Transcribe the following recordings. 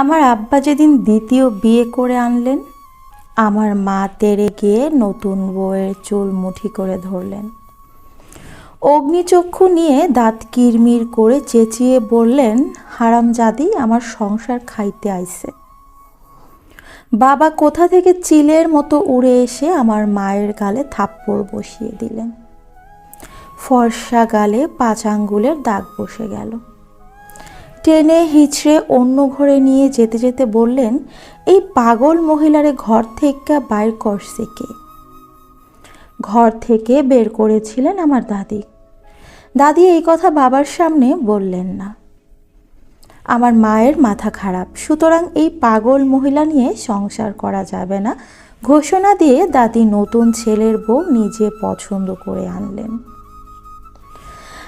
আমার আব্বা যেদিন দ্বিতীয় বিয়ে করে আনলেন, আমার মা তেরে গিয়ে নতুন বউয়ের চুল মুঠি করে ধরলেন। অগ্নিচক্ষু নিয়ে দাঁত কিরমির করে চেঁচিয়ে বললেন, হারামজাদি, আমার সংসার খাইতে আইছে। বাবা কোথা থেকে চিলের মতো উড়ে এসে আমার মায়ের গালে থাপ্পড় বসিয়ে দিলেন। ফর্সা গালে পাঁচ আঙ্গুলের দাগ বসে গেল। টেনে হিচড়ে অন্য ঘরে নিয়ে যেতে যেতে বললেন, এই পাগল মহিলারে ঘর থেকে বাইর করছে কে? ঘর থেকে বের করেছিলেন আমার দাদি। দাদি এই কথা বাবার সামনে বললেন না। আমার মায়ের মাথা খারাপ, সুতরাং এই পাগল মহিলা নিয়ে সংসার করা যাবে না। ঘোষণা দিয়ে দাদি নতুন ছেলের বউ নিজে পছন্দ করে আনলেন।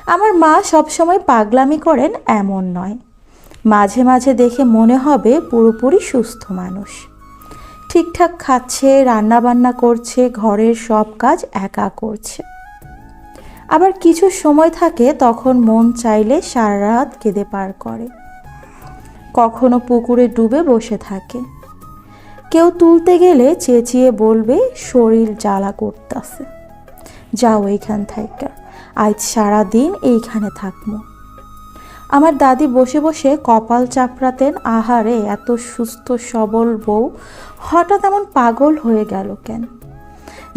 আমার মা সবসময় পাগলামি করেন এমন নয়। মাঝে মাঝে দেখে মনে হবে পুরোপুরি সুস্থ মানুষ। ঠিকঠাক খাচ্ছে রান্না বান্না করছে, ঘরের সব কাজ একা করছে। আবার কিছু সময় থাকে তখন মন চাইলে সারা রাত কেঁদে পার করে। কখনো পুকুরে ডুবে বসে থাকে। কেউ তুলতে গেলে চেঁচিয়ে বলবে, শরীর জ্বালা করতেছে। যাও এইখান থেকে আজ সারা দিন এইখানে থাকব। আমার দাদি বসে বসে কপাল চাপড়াতেন, আহারে, এত সুস্থ, সবল বউ, হঠাৎ এমন পাগল হয়ে গেল কেন?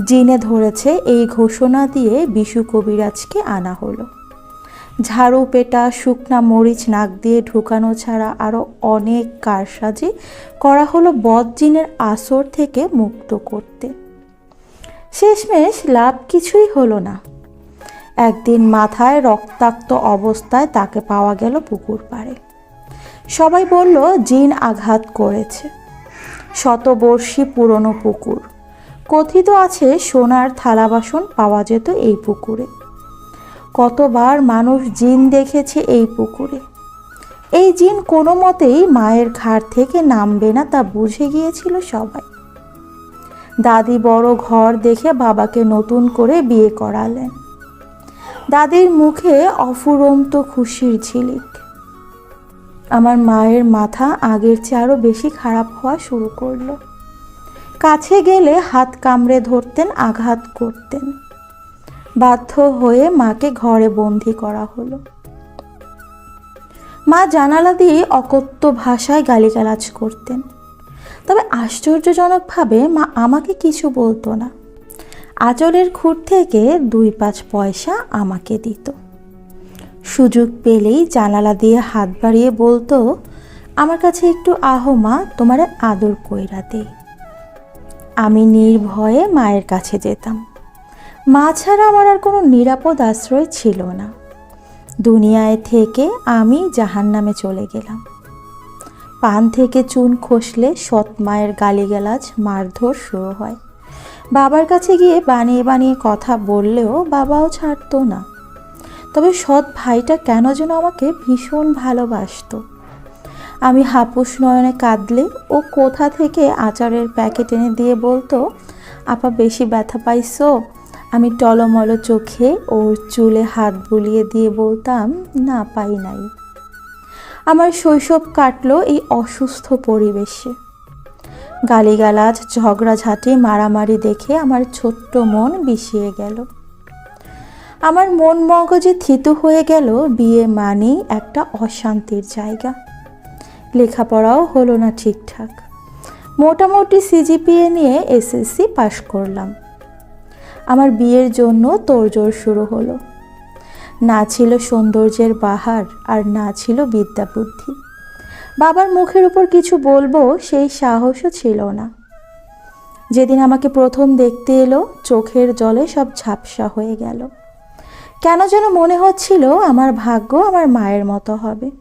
জিনে ধরেছে, এই ঘোষণা দিয়ে বিশু কবিরাজকে আনা হলো। ঝাড়ু পেটা, শুকনা মরিচ নাক দিয়ে ঢুকানো ছাড়া আরও অনেক কারসাজি করা হলো বদজিনের আসর থেকে মুক্ত করতে। শেষমেশ লাভ কিছুই হলো না। একদিন মাথায় রক্তাক্ত অবস্থায় তাকে পাওয়া গেল পুকুর পাড়ে। সবাই বলল, জিন আঘাত করেছে। শতবর্ষী পুরনো পুকুর। কথিত আছে সোনার থালা বাসন পাওয়া যেত এই পুকুরে। কতবার মানুষ জিন দেখেছে এই পুকুরে। এই জিন কোনো মতেই মায়ের ঘাট থেকে নামবে না তা বুঝে গিয়েছিল সবাই। দাদি বড় ঘর দেখে বাবাকে নতুন করে বিয়ে করালেন। দাদির মুখে অফুরন্ত খুশির ঝিলিক। আমার মায়ের মাথা আগের চেয়ে আরও বেশি খারাপ হওয়া শুরু করল। কাছে গেলে হাত কামড়ে ধরতেন, আঘাত করতেন। বাধ্য হয়ে মাকে ঘরে বন্দি করা হলো। মা জানালা দিয়ে অকথ্য ভাষায় গালিগালাজ করতেন। তবে আশ্চর্যজনকভাবে মা আমাকে কিছু বলতো না। আঁচলের খুঁট থেকে দুই পাঁচ পয়সা আমাকে দিত। সুযোগ পেলেই জানালা দিয়ে হাত বাড়িয়ে বলতো, আমার কাছে একটু আহো মা, তোমার আদর কইরা দে। আমি নির্ভয়ে মায়ের কাছে যেতাম। মা ছাড়া আমার আর কোনো নিরাপদ আশ্রয় ছিল না। দুনিয়ায় থেকে আমি জাহান নামে চলে গেলাম। পান থেকে চুন খসলে সৎ মায়ের গালিগালাজ মারধর শুরু হয়। বাবার কাছে গিয়ে বানিয়ে বানিয়ে কথা বললেও বাবাও ছাড়তো না। তবে সৎ ভাইটা কেন যেন আমাকে ভীষণ ভালোবাসতো। আমি হাপুস নয়নে কাঁদলে ও কোথা থেকে আচারের প্যাকেট এনে দিয়ে বলতো, আপা, বেশি ব্যথা পাইছো? আমি টলমলো চোখে ওর চুলে হাত বুলিয়ে দিয়ে বলতাম, না, পাই নাই। আমার শৈশব কাটলো এই অসুস্থ পরিবেশে। গালিগালাজ, ঝগড়াঝাঁটি, মারামারি দেখে আমার ছোট্ট মন বিষিয়ে গেল। আমার মন মগজে থিতু হয়ে গেল বিয়ে মানেই একটা অশান্তির জায়গা। লেখাপড়াও হলো না ঠিকঠাক। মোটামুটি সিজিপিএ নিয়ে এসএসসি পাশ করলাম। আমার বিয়ের জন্য তোড়জোড় শুরু হলো। না ছিল সৌন্দর্যের বাহার আর না ছিল বিদ্যা বুদ্ধি বাবার মুখের উপর কিছু বলব, সেই সাহসও ছিল না। যেদিন আমাকে প্রথম দেখতে এলো, চোখের জলে সব ঝাপসা হয়ে গেল। কেন যেন মনে হচ্ছিল আমার ভাগ্য আমার মায়ের মতো হবে।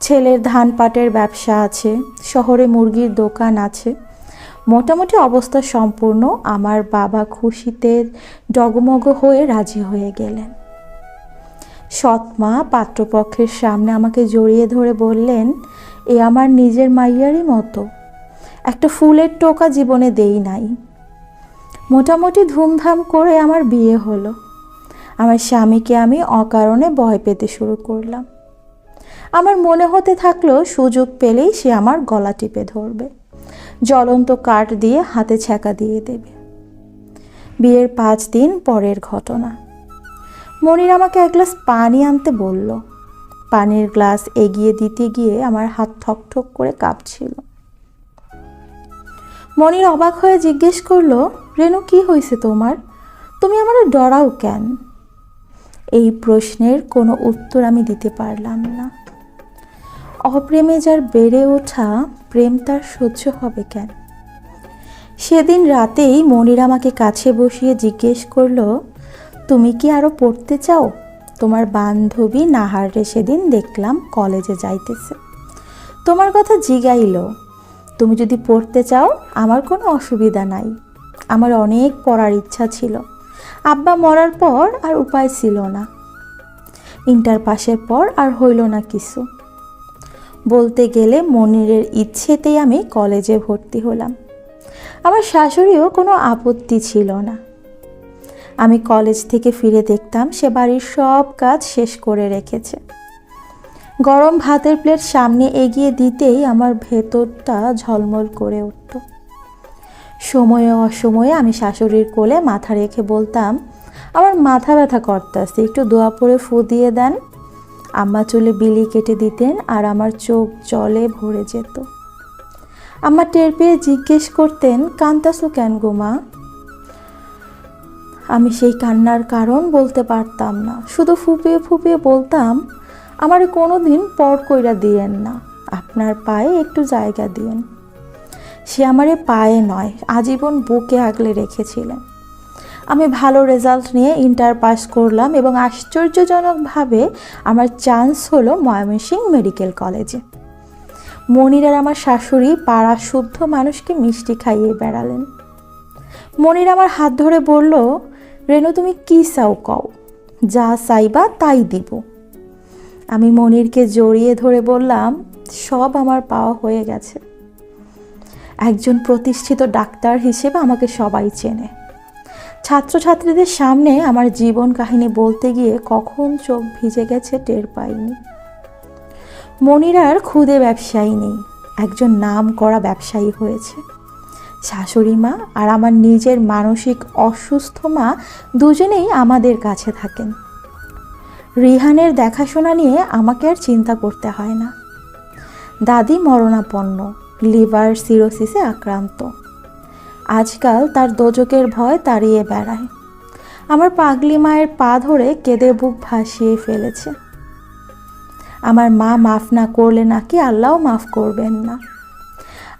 ছেলের ধান পাটের ব্যবসা আছে, শহরে মুরগির দোকান আছে। মোটামুটি অবস্থা সম্পূর্ণ, আমার বাবা খুশিতে ডগমগ হয়ে রাজি হয়ে গেলেন। সৎ মা পাত্রপক্ষের সামনে আমাকে জড়িয়ে ধরে বললেন, এ আমার নিজের মাইয়ারই মতো। একটা ফুলের টোকা জীবনে দেই নাই। মোটামুটি ধুমধাম করে আমার বিয়ে হলো। আমার স্বামীকে আমি অকারণে ভয় পেতে শুরু করলাম। আমার মনে হতে থাকল সুযোগ পেলেই সে আমার গলা টিপে ধরবে। জ্বলন্ত কাঠ দিয়ে হাতে ছ্যাঁকা দিয়ে দেবে। বিয়ের পাঁচ দিন পরের ঘটনা। মনির আমাকে এক গ্লাস পানি আনতে বলল। পানির গ্লাস এগিয়ে দিতে গিয়ে আমার হাত ঠক ঠক করে কাঁপছিল। মনির অবাক হয়ে জিজ্ঞেস করল, রেনু, কি হয়েছে তোমার? তুমি আমার ডরাও কেন? এই প্রশ্নের কোনো উত্তর আমি দিতে পারলাম না। অপ্রেমে যার বেড়ে ওঠা প্রেম তার সহ্য হবে কেন? সেদিন রাতেই মনির আমাকে কাছে বসিয়ে জিজ্ঞেস করল তুমি কি আরও পড়তে চাও? তোমার বান্ধবী নাহারে সেদিন দেখলাম কলেজে যাইতেছে। তোমার কথা জিগাইল। তুমি যদি পড়তে চাও, আমার কোনো অসুবিধা নাই। আমার অনেক পড়ার ইচ্ছা ছিল। আব্বা মরার পর আর উপায় ছিল না। ইন্টার পাশের পর আর হইল না কিছু। বলতে গেলে মনিরের ইচ্ছেতেই আমি কলেজে ভর্তি হলাম। আমার শাশুড়িও কোনো আপত্তি ছিল না। আমি কলেজ থেকে ফিরে দেখতাম সে বাড়ির সব কাজ শেষ করে রেখেছে। গরম ভাতের প্লেট সামনে এগিয়ে দিতেই আমার ভেতরটা ঝলমল করে উঠত। সময়ে অসময়ে আমি শাশুড়ির কোলে মাথা রেখে বলতাম, আমার মাথা ব্যথা করতেছে, একটু দোয়া পরে ফু দিয়ে দেন। আম্মা চুলে বিলি কেটে দিতেন আর আমার চোখ জলে ভরে যেত। আম্মা টের পেয়ে জিজ্ঞেস করতেন কান্তাসু কেন গো মা? আমি সেই কান্নার কারণ বলতে পারতাম না। শুধু ফুপিয়ে ফুপিয়ে বলতাম, আমার কোনো দিন পর কইরা দিয়েন না। আপনার পায়ে একটু জায়গা দিয়েন। সে আমারে পায়ে নয়, আজীবন বুকে আগলে রেখেছিলেন। আমি ভালো রেজাল্ট নিয়ে ইন্টার পাস করলাম এবং আশ্চর্যজনকভাবে আমার চান্স হলো ময়মনসিংহ মেডিকেল কলেজে। মনির আর আমার শাশুড়ি পাড়া শুদ্ধ মানুষকে মিষ্টি খাইয়ে বেড়ালেন। মনির আমার হাত ধরে বলল রেনু তুমি কি চাও কও? যা চাইবা তাই দিব। আমি মনিরকে জড়িয়ে ধরে বললাম, সব আমার পাওয়া হয়ে গেছে। একজন প্রতিষ্ঠিত ডাক্তার হিসেবে আমাকে সবাই চেনে। ছাত্রছাত্রীদের সামনে আমার জীবন কাহিনী বলতে গিয়ে কখন চোখ ভিজে গেছে টের পাইনি। মনির আর খুদে ব্যবসায়ী নেই, একজন নাম করা ব্যবসায়ী হয়েছে। শাশুড়ি মা আর আমার নিজের মানসিক অসুস্থ মা দুজনেই আমাদের কাছে থাকেন। রিহানের দেখাশোনা নিয়ে আমাকে আর চিন্তা করতে হয় না। দাদি মরণাপন্ন, লিভার সিরোসিসে আক্রান্ত। আজকাল তার দোজকের ভয় তাড়িয়ে বেড়ায়। আমার পাগলি মায়ের পা ধরে কেঁদে বুক ভাসিয়ে ফেলেছে। আমার মা মাফ না করলে নাকি আল্লাহও মাফ করবেন না।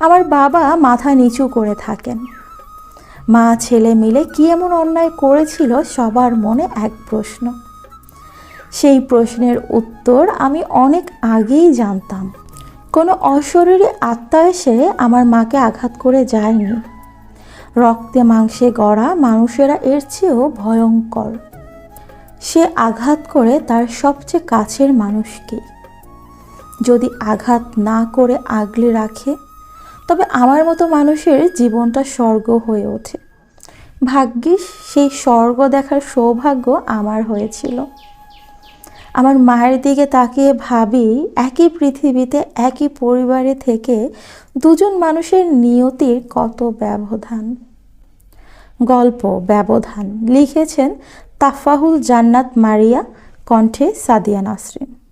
আমার বাবা মাথা নিচু করে থাকেন। মা, ছেলে মিলে কি এমন অন্যায় করেছিল সবার মনে এক প্রশ্ন। সেই প্রশ্নের উত্তর আমি অনেক আগেই জানতাম। কোনো অশরীরী আত্মা এসে আমার মাকে আঘাত করে যায়নি। রক্তে মাংসে গড়া মানুষেরা এর চেয়েও ভয়ঙ্কর। সে আঘাত করে তার সবচেয়ে কাছের মানুষকে যদি আঘাত না করে আগলে রাখে তবে আমার মতো মানুষের জীবনটা স্বর্গ হয়ে ওঠে। ভাগ্যিস সেই স্বর্গ দেখার সৌভাগ্য আমার হয়েছিল। আমার মায়ের দিকে তাকিয়ে ভাবি, একই পৃথিবীতে, একই পরিবারে থেকে দুজন মানুষের নিয়তির কত ব্যবধান। গল্প, ব্যবধান, লিখেছেন তাফাহুল জান্নাত মারিয়া, কণ্ঠে সাদিয়া নাসরিন।